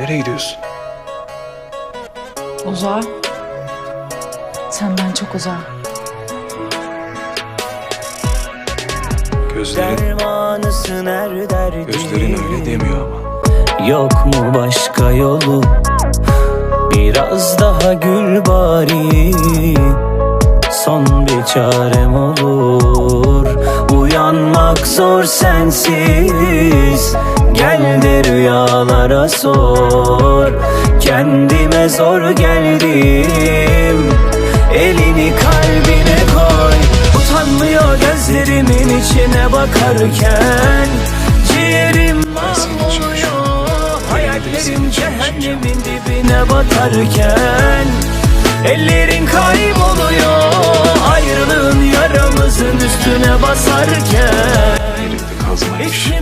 Nereye gidiyorsun? Uzağa. Senden çok uzağa. Gözlerin, Dermanısın her derdin gözlerin öyle demiyor ama. Yok mu başka yolu Biraz daha gül bari Son bir çarem olur Uyanmak zor sensiz rüyalara sor. Kendime zor geldim. Elini kalbine koy. Utanmıyor gözlerimin içine bakarken. Ciğerim mahvoluyor Hayallerim cehennemin dibine batarken Ellerin kayboluyor. Ayrılığın yaramızın üstüne basarken. Elinde